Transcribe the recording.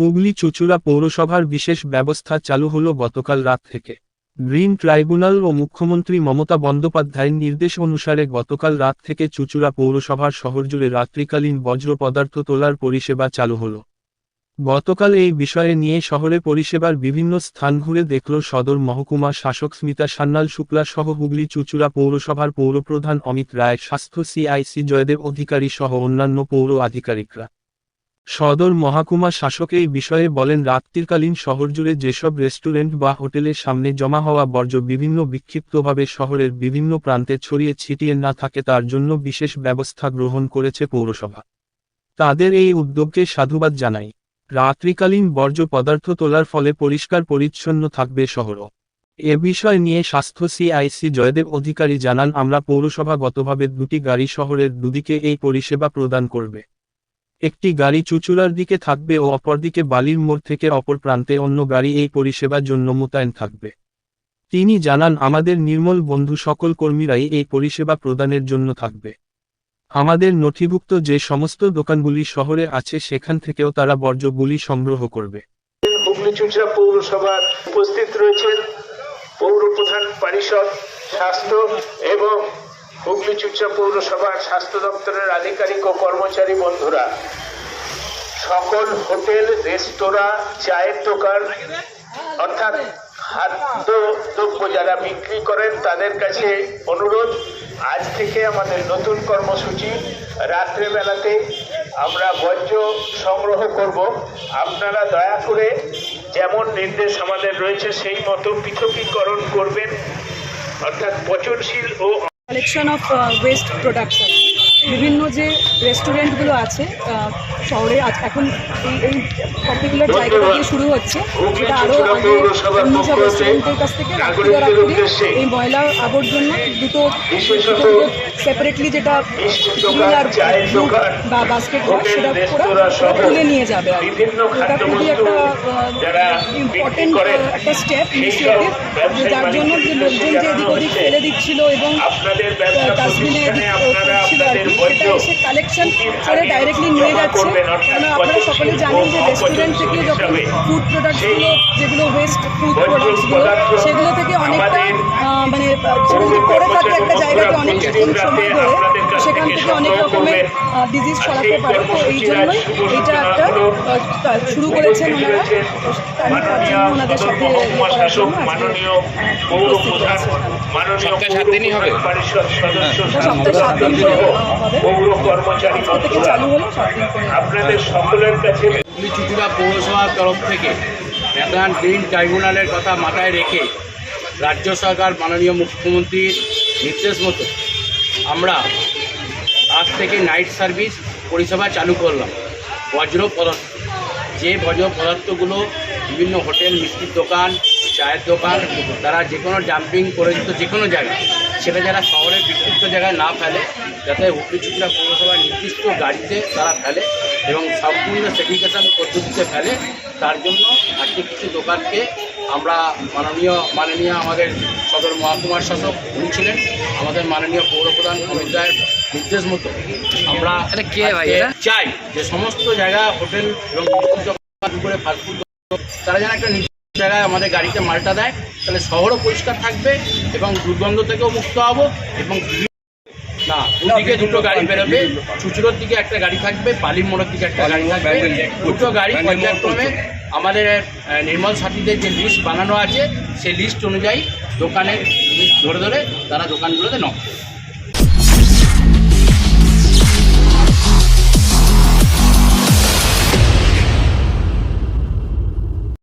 হুগলি চুচুড়া পৌরসভার বিশেষ ব্যবস্থা চালু হল গতকাল রাত থেকে। গ্রিন ট্রাইব্যুনাল ও মুখ্যমন্ত্রী মমতা বন্দ্যোপাধ্যায়ের নির্দেশ অনুসারে গতকাল রাত থেকে চুচুড়া পৌরসভার শহরজুড়ে রাত্রিকালীন বজ্র পদার্থ তোলার পরিষেবা চালু হল। গতকাল এই বিষয়ে নিয়ে শহরে পরিষেবার বিভিন্ন স্থান ঘুরে দেখল সদর মহকুমা শাসক স্মিতা সান্যাল শুক্লা সহ হুগলি চুচুড়া পৌরসভার পৌরপ্রধান অমিত রায়, স্বাস্থ্য সিআইসি জয়দেব অধিকারী সহ অন্যান্য পৌর আধিকারিকরা। সদর মহাকুমা শাসক এই বিষয়ে বলেন, রাত্রিকালীন শহরজুড়ে যেসব রেস্টুরেন্ট বা হোটেলের সামনে জমা হওয়া বর্জ্য বিভিন্ন বিক্ষিপ্তভাবে শহরের বিভিন্ন প্রান্তে ছড়িয়ে ছিটিয়ে না থাকে, তার জন্য বিশেষ ব্যবস্থা গ্রহণ করেছে পৌরসভা। তাদের এই উদ্যোগকে সাধুবাদ জানাই। রাত্রিকালীন বর্জ্য পদার্থ তোলার ফলে পরিষ্কার পরিচ্ছন্ন থাকবে শহরও এ বিষয় নিয়ে স্বাস্থ্য সিআইসি জয়দেব অধিকারী জানান, আমরা পৌরসভাগতভাবে দুটি গাড়ি শহরের দুদিকে এই পরিষেবা প্রদান করবে। একটি গাড়ি চুচুড়ার দিকে থাকবে ও অপরদিকে বালির মোড় থেকে অপর প্রান্তে অন্য গাড়ি এই পরিষেবার জন্য মোতায়েন থাকবে। তিনি জানান, আমাদের নির্মল বন্ধু সকল কর্মীরাই এই পরিষেবা প্রদানের জন্য থাকবে। আমাদের নথিভুক্ত যে সমস্ত দোকানগুলি শহরে আছে সেখান থেকেও তারা বর্জ্যগুলি সংগ্রহ করবে। হুগলি চুচড়া পৌরসভার উপস্থিত রয়েছেন পৌর প্রধান পরিষদ, স্বাস্থ্য এবং হুগলি চুচড়া পৌরসভার স্বাস্থ্য দপ্তরের আধিকারিক ও কর্মচারী বন্ধুরা, সকল হোটেল, রেস্তোরাঁ, চায়ের দোকান, অর্থাৎ খাদ্য দ্রব্য যারা বিক্রি করেন, তাদের কাছে অনুরোধ, আজ থেকে আমাদের নতুন কর্মসূচি রাত্রেবেলাতে আমরা বর্জ্য সংগ্রহ করব। আপনারা দয়া করে যেমন নির্দেশ আমাদের রয়েছে, সেই মতো পৃথকীকরণ করবেন। অর্থাৎ পচনশীল ও কালেকশন অফ ওয়েস্ট প্রোডাক্টস আর কি। বিভিন্ন যে রেস্টুরেন্টগুলো আছে শহরে আজ এখন এই এই পার্টিকুলার জায়গাটা দিয়ে শুরু হচ্ছে। সেটা আরও আগে অন্য সব রেস্টুরেন্টের কাছ থেকে এই ময়লা আবর্জনা দুটো দুটো সেপারেটলি যেটা আর বা বাস্কেট সেটা ওরা তুলে নিয়ে যাবে আর। এটা খুবই একটা ইম্পর্টেন্ট একটা স্টেপ ইনিশিয়েটিভ যার জন্য যে লোকজন যে এদিক ওদিক ফেলে দিচ্ছিল এবং ডাস্টবিনে ছিল সেটা এসে কালেকশন করে ডাইরেক্টলি নিয়ে যাচ্ছে। করবেন, কারণ আপনারা সকলে জানেন যে রেস্টুরেন্ট থেকে যখন ফুড প্রোডাক্টসগুলো যেগুলো ওয়েস্ট ফুড বর্জ্য প্রোডাক্টসগুলো সেগুলো থেকে অনেকটা মানে পড়ে থাকে একটা জায়গাতে অনেক দিন সময় ধরে সেখান থেকে অনেক রকমের ডিজিজ ছড়াতে পারে। তো এই জন্যই এটা একটা শুরু করেছেন ওনারা। আমি তার জন্য ওনাদের সাথে ইয়ে করার জন্য আজকে, সপ্তাহে সাত দিনই হবে? পরিষদ সদস্য এটা সপ্তাহে সাত দিন আজকে থেকে চালু হলো আপনাদের সকলের কাছে চুচুড়া পৌরসভার তরফ থেকে ন্যাশনাল গ্রিন ট্রাইব্যুনালের কথা মাথায় রেখে রাজ্য সরকার মাননীয় মুখ্যমন্ত্রীর নির্দেশ মতো আমরা আজ থেকে নাইট সার্ভিস পরিষেবা চালু করলাম বজ্র পদার্থ। যে বজ্র পদার্থগুলো বিভিন্ন হোটেল মিষ্টির দোকান চায়ের দোকান তারা যে কোনো ডাম্পিং করে দিত যে কোনো জায়গায়। সেটা যারা শহরের বিক্ষিপ্ত জায়গায় না ফেলে যাতে হুগলি চুচুড়া পৌরসভার নির্দিষ্ট গাড়িতে তারা ফেলে এবং সম্পূর্ণ সেগ্রিগেশন পদ্ধতিতে ফেলে তার জন্য আজকে কিছু দোকানকে আমরা মাননীয় মাননীয় আমাদের সদর মহকুমার শাসক উনি ছিলেন আমাদের মাননীয় পৌরপ্রধান অমিত রায়ের নির্দেশ মতো আমরা কে ভাই চাই যে সমস্ত জায়গা হোটেল এবং করে ফাস্টফুড তারা যেন একটা নির্দিষ্ট জায়গায় আমাদের গাড়িতে মালটা দেয় তাহলে শহরও পরিষ্কার থাকবে এবং দুর্গন্ধ থেকেও মুক্ত হব এবং না দুদিকে দুটো গাড়ি বেরোবে চুচুড়োর দিকে একটা গাড়ি থাকবে বালির মোড়ের দিকে একটা গাড়ি থাকবে। দুটো গাড়ি পর্যায়ক্রমে আমাদের নির্মল সাথীদের যে লিস্ট বানানো আছে সেই লিস্ট অনুযায়ী দোকানের লিস্ট ধরে ধরে তারা দোকানগুলোতে নক।